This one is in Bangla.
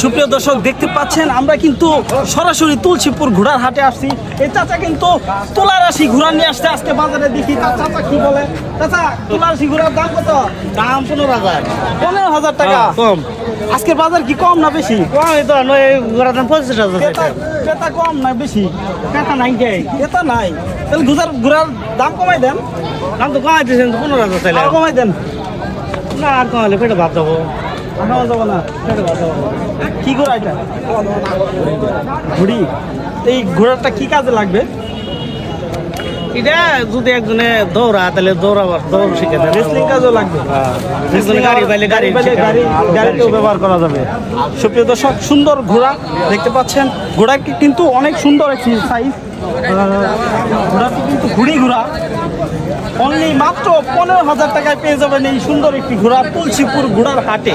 সুপ্রিয় দর্শক দেখতে পাচ্ছেন আমরা কিন্তু সরাসরি তুলসীপুর ঘোড়ার হাটে আসছি। এই চাচা কিন্তু তুলা রাশি ঘোড়া নিয়ে আসছে আজকে বাজারে দেখি তার চাচা কি বলে? চাচা তুলা রাশি ঘোড়ার দাম কত? দাম পনেরো হাজার। পনেরো হাজার টাকা। হ্যাঁ, কম। আজকের বাজার কি কম না বেশি? কম এই তো নয় ঘোড়ার দাম পঁচিশ হাজার। ক্রেতা ক্রেতা কম না বেশি? টাকা নাই ক্রেতা নাই। তাহলে ঘোড়ার ঘোড়ার দাম কমাই দেন। দাম তো কমাই দিয়েছেন পনেরো হাজার তাহলে কমাই দেন। না আর কমালে পেটে ভাব আমরা যাব না কি ঘোড়া এটা? ঘুড়ি। এই ঘোড়াটা কি কাজে লাগবে? এটা যদি একজনে দৌড়া তাহলে দৌড়াবার দৌড় শিখে দেয় রেসলিং কাজও লাগবে। গাড়ি পাইলে গাড়ি গাড়ি গাড়িতেও ব্যবহার করা যাবে। সুপ্রিয় দর্শক সুন্দর ঘোড়া দেখতে পাচ্ছেন। ঘোড়া কিন্তু অনেক সুন্দর একটি সাইজ ঘোড়াটি কিন্তু ঘুড়ি ঘোড়া। অনলি মাত্র পনেরো হাজার টাকায় পেয়ে যাবেন এই সুন্দর একটি ঘোড়া তুলসীপুর ঘোড়ার হাটে।